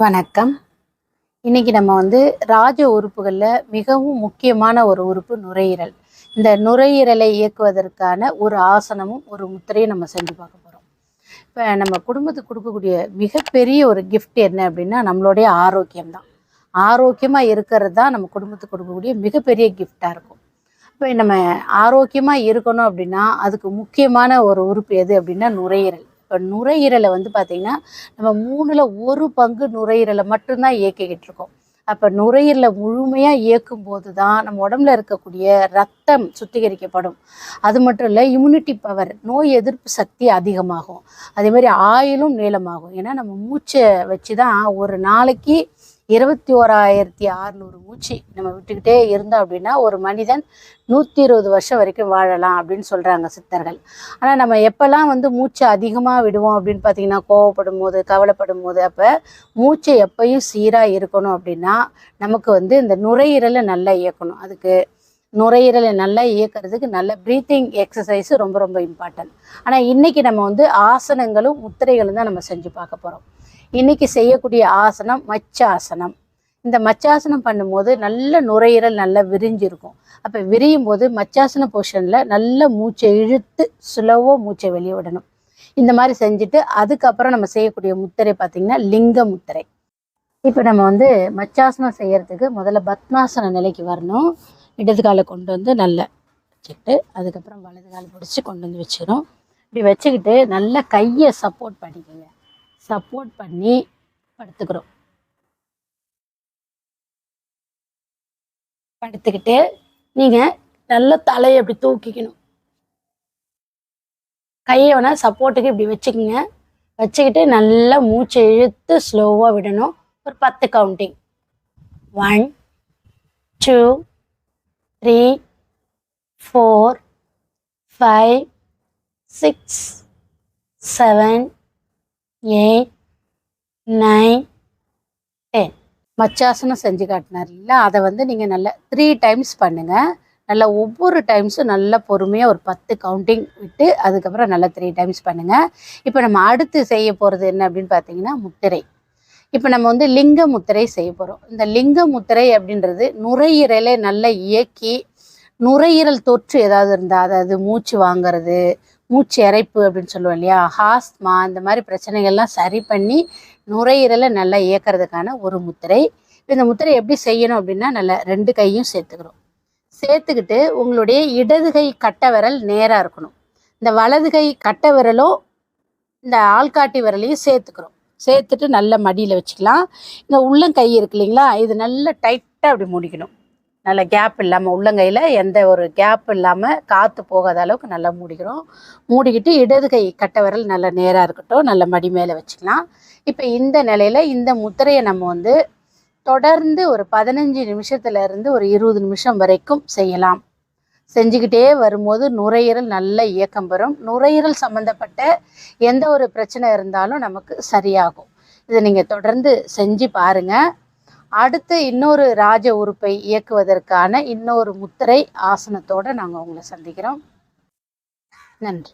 வணக்கம். இன்னைக்கு நம்ம வந்து ராஜ உறுப்புகளில் மிகவும் முக்கியமான ஒரு உறுப்பு நுரையீரல். இந்த நுரையீரலை இயக்குவதற்கான ஒரு ஆசனமும் ஒரு முத்திரையும் நம்ம செஞ்சு பார்க்க போகிறோம் இப்போ நம்ம குடும்பத்துக்கு கொடுக்கக்கூடிய மிகப்பெரிய ஒரு கிஃப்ட் என்ன அப்படின்னா நம்மளுடைய ஆரோக்கியம் தான் ஆரோக்கியமாக இருக்கிறது தான் நம்ம குடும்பத்துக்கு கொடுக்கக்கூடிய மிகப்பெரிய கிஃப்டாக இருக்கும். இப்போ நம்ம ஆரோக்கியமாக இருக்கணும் அப்படின்னா அதுக்கு முக்கியமான ஒரு உறுப்பு எது அப்படின்னா நுரையீரல். இப்போ நுரையீரலை வந்து பார்த்திங்கன்னா நம்ம மூணில் ஒரு பங்கு நுரையீரலை மட்டும்தான் இயக்கிக்கிட்டு இருக்கோம். அப்போ நுரையீரலை முழுமையாக இயக்கும் போது தான் நம்ம உடம்புல இருக்கக்கூடிய ரத்தம் சுத்திகரிக்கப்படும். அது மட்டும் இல்லை இம்யூனிட்டி பவர் நோய் எதிர்ப்பு சக்தி அதிகமாகும். அதே மாதிரி ஆயிலும் நீளமாகும். ஏன்னா நம்ம மூச்சை வச்சு தான் ஒரு நாளைக்கு இருபத்தி ஓராயிரத்தி அறநூறு மூச்சு நம்ம விட்டுக்கிட்டே இருந்தோம் அப்படின்னா ஒரு மனிதன் நூற்றி இருபது வருஷம் வரைக்கும் வாழலாம் அப்படின்னு சொல்கிறாங்க சித்தர்கள். ஆனால் நம்ம எப்போல்லாம் வந்து மூச்சை அதிகமாக விடுவோம் அப்படின்னு பார்த்தீங்கன்னா கோவப்படும் போது கவலைப்படும் போது அப்போ மூச்சை எப்பயும் சீராக இருக்கணும் அப்படின்னா நமக்கு வந்து இந்த நுரையீரலை நல்லா இயக்கணும். அதுக்கு நுரையீரலை நல்லா இயக்கிறதுக்கு நல்ல ப்ரீத்திங் எக்ஸசைஸ் ரொம்ப ரொம்ப இம்பார்ட்டன்ட் ஆனால் இன்றைக்கி நம்ம வந்து ஆசனங்களும் முத்திரைகளும் தான் நம்ம செஞ்சு பார்க்க போகிறோம் இன்றைக்கி செய்யக்கூடிய ஆசனம் மச்சாசனம். இந்த மச்சாசனம் பண்ணும்போது நல்ல நுரையீரல் நல்லா விரிஞ்சிருக்கும். அப்போ விரியும் போது மச்சாசன போர்ஷனில் நல்ல மூச்சை இழுத்து ஸ்லோவாக மூச்சை வெளியே விடணும். இந்த மாதிரி செஞ்சுட்டு அதுக்கப்புறம் நம்ம செய்யக்கூடிய முத்திரை பார்த்திங்கன்னா லிங்க முத்திரை. இப்போ நம்ம வந்து மச்சாசனம் செய்கிறதுக்கு முதல்ல பத்மாசன நிலைக்கு வரணும். இடது காலை கொண்டு வந்து நல்லா வச்சுக்கிட்டு அதுக்கப்புறம் வலது காலை பிடிச்சி கொண்டு வந்து வச்சுக்கிறோம் இப்படி வச்சுக்கிட்டு நல்லா கையை சப்போர்ட் பண்ணிக்கோங்க. சப்போர்ட் பண்ணி படுத்துக்கிறோம். படுத்துக்கிட்டு நீங்கள் நல்ல தலையை இப்படி தூக்கிக்கணும். கையை வேணால் சப்போர்ட்டுக்கு இப்படி வச்சுக்கோங்க. வச்சுக்கிட்டு நல்லா மூச்சை இழுத்து ஸ்லோவாக விடணும். ஒரு பத்து counting one two three four five six seven eight nine ten மச்சாசனம் செஞ்சு காட்டினார்ல அதை வந்து நீங்கள் நல்லா த்ரீ டைம்ஸ் பண்ணுங்கள் நல்லா ஒவ்வொரு டைம்ஸும் நல்லா பொறுமையாக ஒரு பத்து கவுண்டிங் விட்டு அதுக்கப்புறம் நல்லா த்ரீ டைம்ஸ் பண்ணுங்கள் இப்போ நம்ம அடுத்து செய்ய போகிறது என்ன அப்படின்னு பார்த்தீங்கன்னா முத்திரை. இப்போ நம்ம வந்து லிங்க முத்திரை செய்ய போகிறோம் இந்த லிங்க முத்திரை அப்படின்றது நுரையீரலை நல்லா இயக்கி நுரையீரல் தொற்று ஏதாவது இருந்தால் அதாவது மூச்சு வாங்குறது மூச்சு இறைப்பு அப்படின்னு சொல்லுவோம் இல்லையா? ஹாஸ்மா இந்த மாதிரி பிரச்சனைகள்லாம் சரி பண்ணி நுரையீரலை நல்லா இயக்கிறதுக்கான ஒரு முத்திரை. இந்த முத்திரை எப்படி செய்யணும் அப்படின்னா நல்லா ரெண்டு கையும் சேர்த்துக்கிறோம் சேர்த்துக்கிட்டு உங்களுடைய இடது கை கட்டை விரல் நேராக இருக்கணும். இந்த வலது கை கட்டை விரலும் இந்த ஆள்காட்டி விரலையும் சேர்த்துக்கிறோம் சேர்த்துட்டு நல்ல மடியில் வச்சுக்கலாம். இந்த உள்ளங்கை இருக்கு இல்லைங்களா? இது நல்லா டைட்டாக அப்படி மூடிக்கணும். நல்ல கேப் இல்லாமல் உள்ளங்கையில் எந்த ஒரு கேப் இல்லாமல் காற்று போகாத அளவுக்கு நல்லா மூடிக்கிறோம். மூடிக்கிட்டு இடது கை கட்டவரல் நல்ல நேராக இருக்கட்டும். நல்ல மடி மேலே வச்சுக்கலாம். இப்போ இந்த நிலையில் இந்த முத்திரையை நம்ம வந்து தொடர்ந்து ஒரு பதினஞ்சு நிமிஷத்துலேருந்து ஒரு இருபது நிமிஷம் வரைக்கும் செய்யலாம். செஞ்சுக்கிட்டே வரும்போது நுரையீரல் நல்ல இயக்கம் பெறும். நுரையீரல் சம்மந்தப்பட்ட எந்த ஒரு பிரச்சனை இருந்தாலும் நமக்கு சரியாகும். இதை நீங்கள் தொடர்ந்து செஞ்சு பாருங்கள் அடுத்து இன்னொரு ராஜ உறுப்பை இயக்குவதற்கான இன்னொரு முத்திரை ஆசனத்தோடு நாங்கள் உங்களை சந்திக்கிறோம். நன்றி.